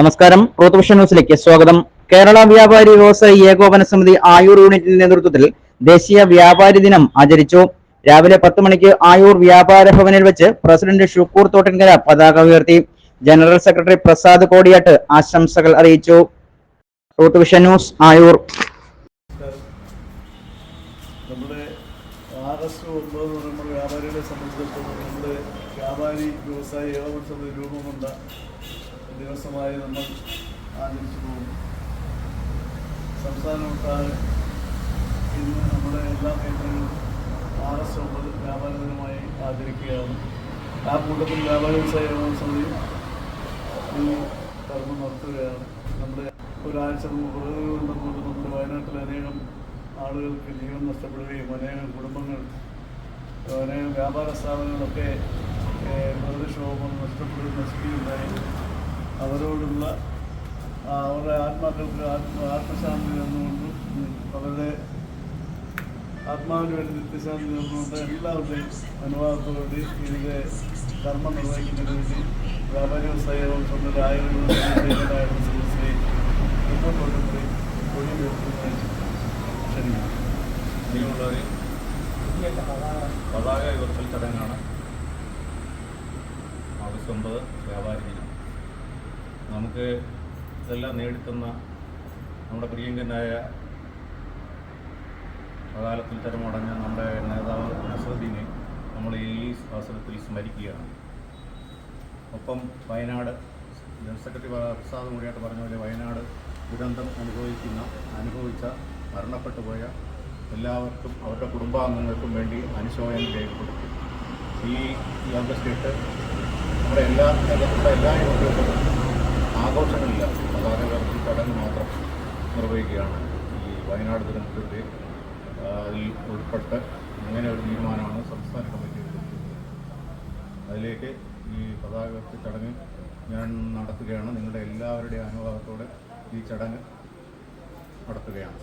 നമസ്കാരം. റോത്തുവിഷൻ ന്യൂസിലേക്ക് സ്വാഗതം. കേരള വ്യാപാരി വ്യവസായി ഏകോപന സമിതി ആയൂർ യൂണിറ്റിന്റെ നേതൃത്വത്തിൽ ദേശീയ വ്യാപാരി ദിനം ആചരിച്ചു. രാവിലെ പത്ത് മണിക്ക് ആയൂർ വ്യാപാര ഭവനിൽ വെച്ച് പ്രസിഡന്റ് ഷുക്കൂർ തോട്ടൻകര പതാക ഉയർത്തി. ജനറൽ സെക്രട്ടറി പ്രസാദ് കോടിയാട്ട് ആശംസകൾ അറിയിച്ചു. Ruth news Ayur. നമ്മുടെ നമ്മുടെ വ്യാപാരികളെ സംബന്ധിച്ചിടത്തോളം നമ്മുടെ വ്യാപാരി വ്യവസായ ഏകോപന സമിതി രൂപം കൊണ്ട ദിവസമായി നമ്മൾ ആചരിച്ചു പോകുന്നു. സംസ്ഥാനമൊട്ടാകെ ഇന്ന് നമ്മുടെ എല്ലാ കേന്ദ്രങ്ങളും ആഗസ്റ്റ് ഒമ്പത് വ്യാപാര ദിനമായി ആചരിക്കുകയാണ്. ആ കൂട്ടത്തിൽ വ്യാപാര വ്യവസായ സമിതി ഈ കർമ്മം നടത്തുകയാണ്. നമ്മുടെ ഒരാഴ്ച മുമ്പ് പ്രകൃതി കൊണ്ട് നമ്മുടെ വയനാട്ടിൽ അനേകം ആളുകൾക്ക് ജീവൻ നഷ്ടപ്പെടുകയും അനേകം കുടുംബങ്ങൾ അനേകം വ്യാപാര സ്ഥാപനങ്ങളൊക്കെ പ്രകൃതിക്ഷോഭം നഷ്ടപ്പെടുകയും നശിക്കുകയുണ്ടായി അവരോടുള്ള അവരുടെ ആത്മാക്കൾക്ക് ആത്മ ആത്മശാന്തി നിന്നുകൊണ്ടും അവരുടെ ആത്മാവിന് വേണ്ടി നിത്യശാന്തി നിന്നുകൊണ്ട് എല്ലാവരുടെയും അനുവാദത്തോടുകൂടി ഇതിന്റെ കർമ്മം നിർവഹിക്കുന്നതിന് വേണ്ടി വ്യാപാര വ്യവസായവും സ്വന്തം ആയിരം ചികിത്സയെ പതാക ഉയർത്തൽ ചടങ്ങാണ്. ആഗസ്റ്റ് ഒമ്പത് വ്യാപാരി ദിനം നമുക്ക് ഇതെല്ലാം നേടിത്തന്ന നമ്മുടെ പ്രിയങ്കനായ അകാലത്തിൽ തരമടഞ്ഞ നമ്മുടെ നേതാവ് നസറുദ്ദീനെ നമ്മൾ ഈ അവസരത്തിൽ സ്മരിക്കുകയാണ്. ഒപ്പം വയനാട് ജനറൽ സെക്രട്ടറി പ്രസാദ് കൂടിയായിട്ട് പറഞ്ഞ പോലെ വയനാട് ദുരന്തം അനുഭവിക്കുന്ന അനുഭവിച്ച മരണപ്പെട്ടു പോയ എല്ലാവർക്കും അവരുടെ കുടുംബാംഗങ്ങൾക്കും വേണ്ടി അനുശോചനം രേഖപ്പെടുത്തി. ഈ ഓഗസ്റ്റ് എട്ട് നമ്മുടെ എല്ലാ എല്ലാ യൂണിറ്റുകളും ആഘോഷങ്ങളില്ല. പതാക ഉയർത്തൽ ചടങ്ങ് മാത്രം നിർവഹിക്കുകയാണ് ഈ വയനാട് ദുരന്തത്തിന്റെ അതിൽ ഉൾപ്പെട്ട് അങ്ങനെ ഒരു തീരുമാനമാണ് സംസ്ഥാന കമ്മിറ്റി അതിലേക്ക് ഈ പതാക ചടങ്ങ് ഞാൻ നടത്തുകയാണ്. നിങ്ങളുടെ എല്ലാവരുടെയും അനുവാദത്തോടെ ഈ ചടങ്ങ് നടത്തുകയാണ്.